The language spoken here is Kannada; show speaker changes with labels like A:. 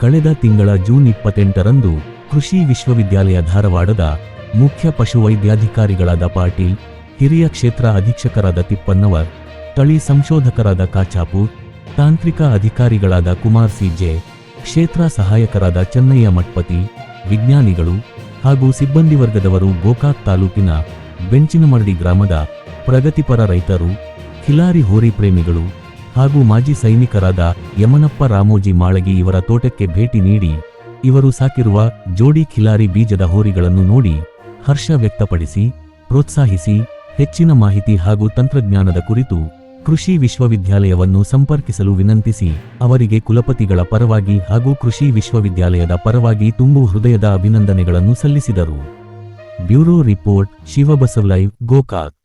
A: ಕಳೆದ ತಿಂಗಳ ಜೂನ್ ಇಪ್ಪತ್ತೆಂಟರಂದು ಕೃಷಿ ವಿಶ್ವವಿದ್ಯಾಲಯ ಧಾರವಾಡದ ಮುಖ್ಯ ಪಶುವೈದ್ಯಾಧಿಕಾರಿಗಳಾದ ಪಾಟೀಲ್, ಹಿರಿಯ ಕ್ಷೇತ್ರ ಅಧೀಕ್ಷಕರಾದ ತಿಪ್ಪನ್ನವರ್, ತಳಿ ಸಂಶೋಧಕರಾದ ಕಾಚಾಪೂರ್, ತಾಂತ್ರಿಕ ಅಧಿಕಾರಿಗಳಾದ ಕುಮಾರ್ ಸಿಜೆ, ಕ್ಷೇತ್ರ ಸಹಾಯಕರಾದ ಚೆನ್ನಯ್ಯ ಮಠಪತಿ ವಿಜ್ಞಾನಿಗಳು ಹಾಗೂ ಸಿಬ್ಬಂದಿ ವರ್ಗದವರು ಗೋಕಾಕ್ ತಾಲೂಕಿನ ಬೆಂಚಿನಮರಡಿ ಗ್ರಾಮದ ಪ್ರಗತಿಪರ ರೈತರು ಖಿಲಾರಿ ಹೋರಿ ಪ್ರೇಮಿಗಳು ಹಾಗೂ ಮಾಜಿ ಸೈನಿಕರಾದ ಯಮನಪ್ಪ ರಾಮೋಜಿ ಮಾಳಗಿ ಇವರ ತೋಟಕ್ಕೆ ಭೇಟಿ ನೀಡಿ ಇವರು ಸಾಕಿರುವ ಜೋಡಿ ಖಿಲಾರಿ ಬೀಜದ ಹೋರಿಗಳನ್ನು ನೋಡಿ ಹರ್ಷ ವ್ಯಕ್ತಪಡಿಸಿ, ಪ್ರೋತ್ಸಾಹಿಸಿ, ಹೆಚ್ಚಿನ ಮಾಹಿತಿ ಹಾಗೂ ತಂತ್ರಜ್ಞಾನದ ಕುರಿತು ಕೃಷಿ ವಿಶ್ವವಿದ್ಯಾಲಯವನ್ನು ಸಂಪರ್ಕಿಸಲು ವಿನಂತಿಸಿ ಅವರಿಗೆ ಕುಲಪತಿಗಳ ಪರವಾಗಿ ಹಾಗೂ ಕೃಷಿ ವಿಶ್ವವಿದ್ಯಾಲಯದ ಪರವಾಗಿ ತುಂಬು ಹೃದಯದ ಅಭಿನಂದನೆಗಳನ್ನು ಸಲ್ಲಿಸಿದರು. Bureau report Shivabasava live Gokak.